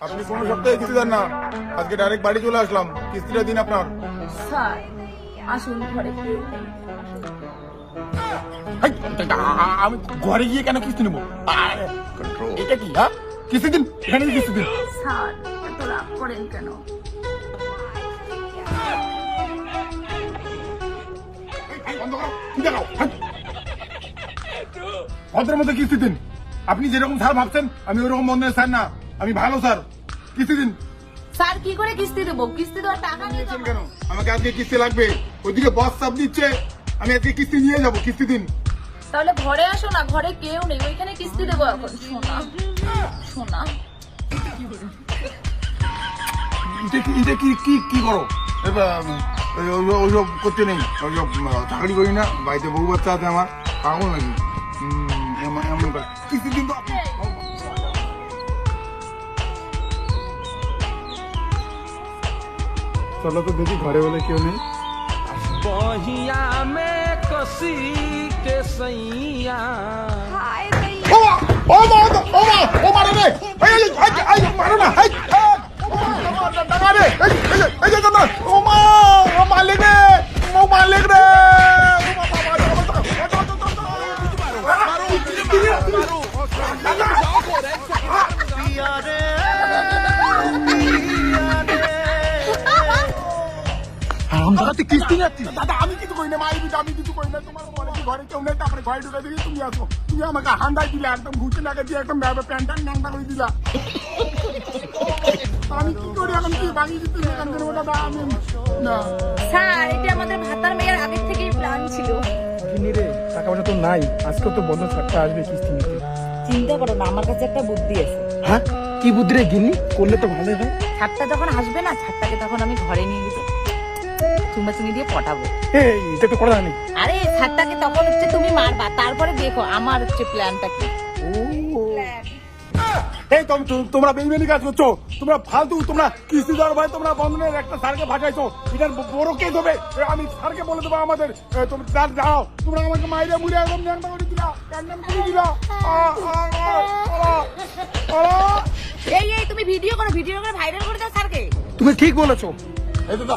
আপনি কোনো সপ্তাহে কিস্তি দেন না। আজকে ডাইরেক্ট বাড়ি চলে আসলাম। কিস্তিটা দিন আপনার। স্যার আসুন ঘরে আমি ঘরে গিয়ে কেন কিস্তি নেব? এটা কি হ্যাঁ? কিস্তি দিন এখানে কিস্তি দিন। স্যার এত রাগ করেন কেন। ভদ্রের মধ্যে কিস্তি দিন। আপনি যেরকম স্যার ভাবছেন আমি ওরকম মন্দিরের স্যার না। আমি ভালো স্যার। কিস্তি দিন। স্যার কি করে কিস্তি দেবো? কিস্তি দেওয়ার টাকা নিয়ে দিয়েছেন কেন? আমাকে আজকে কিস্তি লাগবে। ওইদিকে বস চাপ দিচ্ছে আমি আজকে কিস্তি নিয়ে যাব। কিস্তি দিন। তাহলে ঘরে আসো না ঘরে কেউ নেই। ওইখানে কিস্তি দেবো এখন। শোনা শোনা। এটা কি এটা কি কি কি করো? ওইসব করতে নেই। ওইসব আহ, চাকরি করি না। বাড়িতে বউ বাচ্চা আছে আমার। পাগল নাকি? এমন কিস্তি দিন তো। চলো তো দেখি ঘরে বলে কেউ নেই। মে কসি কে সইয়া হায় দাদা তুই কিস্তি নিচ্ছিস? দাদা আমি কিছু না মাই বিটা আমি কিছু কই না। তোমার বলে কি ঘরে কেউ নেই তারপরে ঘরে ঢুকে দিবি তুমি আসো। তুমি আমাকে হান্দাই দিলে একদম ঘুরতে লাগে দিয়ে একদম ব্যাবে প্যান্টান ন্যাংটা করে দিলা। আমি কি করি এখন? দিতে থেকে? আমি না। স্যার এটা আমাদের ভাতার মেয়ের আগের থেকেই প্ল্যান ছিল। কিনি রে টাকা পয়সা তো নাই। আজকে তো বন্ধ ছাড়টা আসবে কিস্তি নিতে। চিন্তা করো না আমার কাছে একটা বুদ্ধি আছে। হ্যাঁ? কি বুদ্ধি রে গিন্নি? করলে তো ভালোই হয়। ছাদটা যখন আসবে না ছাদটাকে তখন আমি ঘরে নিয়ে গেছে দিয়ে পটাবো। এই এটা তো করা জানি আরে ছাদটাকে তখন হচ্ছে তুমি মারবা তারপরে দেখো আমার হচ্ছে প্ল্যানটা কি। এই তোমরা বেইমানি কাজ করছ। তোমরা ফালতু তোমরা তোমরা বন্ধনের একটা স্যারকে ভাসাইছো এটার বড় কেস হবে। আমি স্যারকে বলে দেবো আমাদের। তোমরা যাও তোমরা আমাকে মাইরে মুড়ে একদম ন্যাংটা করে দিলা। করে দিলা। এই এই তুমি ভিডিও করো ভিডিও করে ভাইরাল করে দাও স্যারকে। তুমি ঠিক বলেছ। এই দাদা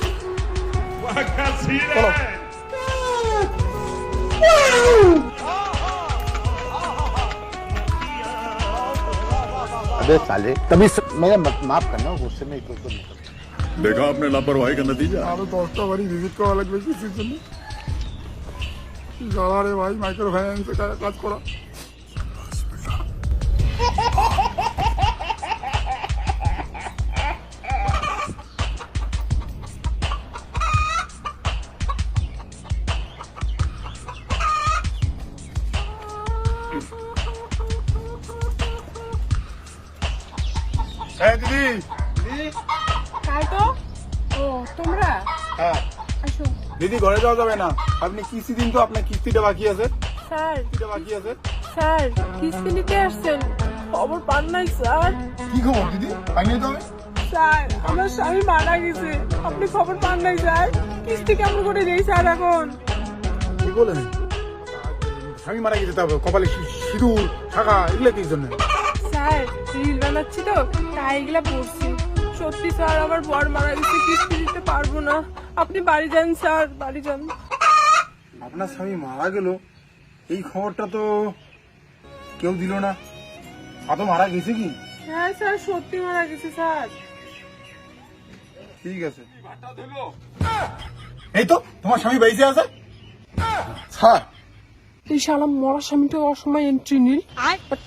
अबे साले तभी मैं माफ़ करना गुस्से में कोई कोई देखा आपने लापरवाही का नतीजा? हमारे दोस्तों वाली विज़िट को अलग बेची सीज़न में। रहे भाई माइक्रो फाइनेंस का काज करा। দিদি। তাই তো? ও তোমরা? হ্যাঁ। আসো। দিদি ঘরে যাওয়া যাবে না। আপনি কিস্তি দিন তো আপনার কিস্তিটা বাকি আছে। স্যার। কিস্তিটা বাকি আছে। স্যার কিস্তি নিতে আসছেন। খবর পান নাই স্যার। কি খবর দিদি? পাইনি তো আমি? স্যার আমার স্বামী মারা গেছে। আপনি খবর পান নাই স্যার। কিস্তি কেমন করে স্যার এখন? কি বলেন? স্বামী মারা গেছে তারপর কপালে সিঁদুর থাকা এগুলো কি জন্য? স্যার রিল বানাচ্ছি তো তাই এগুলা পড়ছি। সত্যি স্যার আমার বর মারা গেছে কিস্তি দিতে পারব না। আপনি বাড়ি যান স্যার বাড়ি যান। আপনার স্বামী মারা গেল এই খবরটা তো কেউ দিল না। আদৌ মারা গেছে কি? হ্যাঁ স্যার সত্যি মারা গেছে স্যার। ঠিক আছে। এই তো তোমার স্বামী বেঁচে আছে? স্যার এই শালা মরা স্বামীটা অসময় এন্ট্রি নিল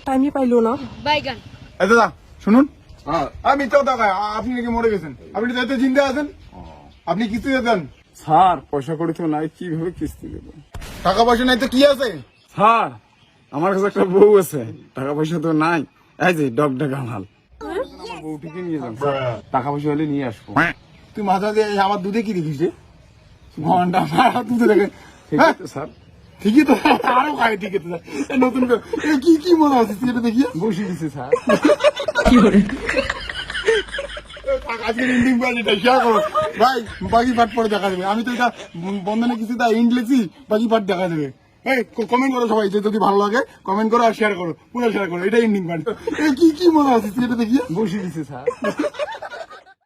টাইমে পাইলো না। এই দাদা শুনুন। আমি মিথ্যা কথা কয়, আ- আপনি নাকি মরে গেছেন। আপনি তো এতে চিন্তা আছেন। আপনি কিস্তি দেন। স্যার পয়সা করি তো নাই কীভাবে কিস্তি দেবো? টাকা পয়সা নাই তো কি আছে? স্যার আমার কাছে একটা বউ আছে টাকা পয়সা তো নাই। এই যে ডগ ডাকা মাল। বউটিকে নিয়ে যান। টাকা পয়সা হলে নিয়ে আসব। তুই মাথা দিয়ে আমার দুধে কি দেখিস রে? ঘণ্টা দুধে দেখে ঠিক হ্যাঁ? আছে স্যার। ঠিকই তো আরও খায় ঠিকই তো এই নতুন কি কি মনে হচ্ছে? তুই এটা দেখিয়ে বসিয়ে দিছে স্যার। আজকে ইন্ডিং পার্টিটা শেয়ার করো। ভাই বাকি পার্ট পরে দেখা যাবে আমি তো এটা বন্ধনে কিছু তা লিখছি বাকি পার্ট দেখা এই কমেন্ট করো সবাই যে যদি ভালো লাগে কমেন্ট করো আর শেয়ার করো। পুরো শেয়ার করো এটা ইন্ডিং পার্টি এই কি কি মনে আছে তুই এটা দেখিয়ে বসিয়ে দিছে স্যার।